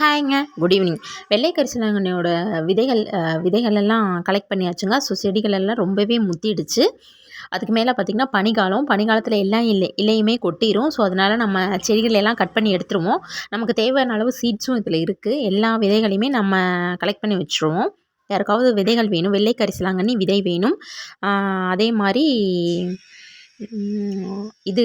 ஹாய்ங்க good evening வெள்ளை கரிசலாங்கண்ணியோட விதைகள் விதைகளெல்லாம் விதைகள் எல்லாம் கலெக்ட் பண்ணியாச்சுங்க. ஸோ செடிகள் எல்லாம் ரொம்பவே முத்திடுச்சு. அதுக்கு மேலே பார்த்திங்கன்னா பனிக்காலம் பனிக்காலத்தில் எல்லா இலை இலையுமே கொட்டிடும் ஸோ அதனால் நம்ம செடிகள் எல்லாம் கட் பண்ணி எடுத்துருவோம். நமக்கு தேவையான அளவு சீட்ஸும் இதில் இருக்குது எல்லா விதைகளையுமே நம்ம கலெக்ட் பண்ணி வச்சுருவோம். யாருக்காவது விதைகள் வேணும் வெள்ளை கரிசலாங்கண்ணி விதை வேணும். அதே மாதிரி இது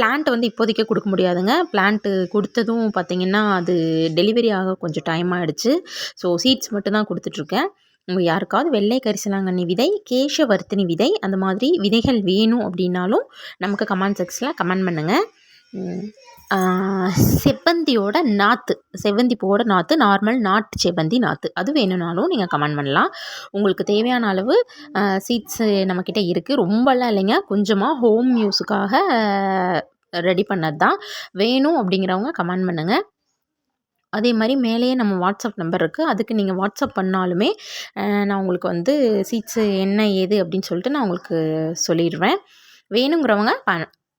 பிளான்ட் வந்து இப்போதைக்கே கொடுக்க முடியாதுங்க. பிளான்ட்டு கொடுத்ததும் பார்த்திங்கன்னா அது டெலிவரி ஆக கொஞ்சம் டைம் ஆகிடுச்சு ஸோ சீட்ஸ் மட்டும்தான் கொடுத்துட்ருக்கேன். உங்கள் யாருக்காவது வெள்ளை கரிசலாங்கண்ணி விதை கேஷவர்த்தினி விதை அந்த மாதிரி விதைகள் வேணும் அப்படின்னாலும் நமக்கு கமெண்ட் செக்ஸில் கமெண்ட் பண்ணுங்கள் செவ்வந்தியோட நாற்று செவ்வந்தி பூவோட நாற்று நார்மல் நாட்டு செவ்வந்தி நாற்று அது வேணும்னாலும் நீங்கள் கமெண்ட் பண்ணலாம். உங்களுக்கு தேவையான அளவு சீட்ஸு நம்மக்கிட்ட இருக்குது ரொம்பலாம் இல்லைங்க. கொஞ்சமாக ஹோம் யூஸுக்காக ரெடி பண்ணது தான் வேணும் அப்படிங்கிறவங்க கமெண்ட் பண்ணுங்கள் அதே மாதிரி மேலேயே நம்ம வாட்ஸ்அப் நம்பர் இருக்குது அதுக்கு நீங்கள் வாட்ஸ்அப் பண்ணாலுமே நான் உங்களுக்கு வந்து சீட்ஸு என்ன ஏது அப்படின்னு சொல்லிட்டு நான் உங்களுக்கு சொல்லிடுவேன். வேணுங்கிறவங்க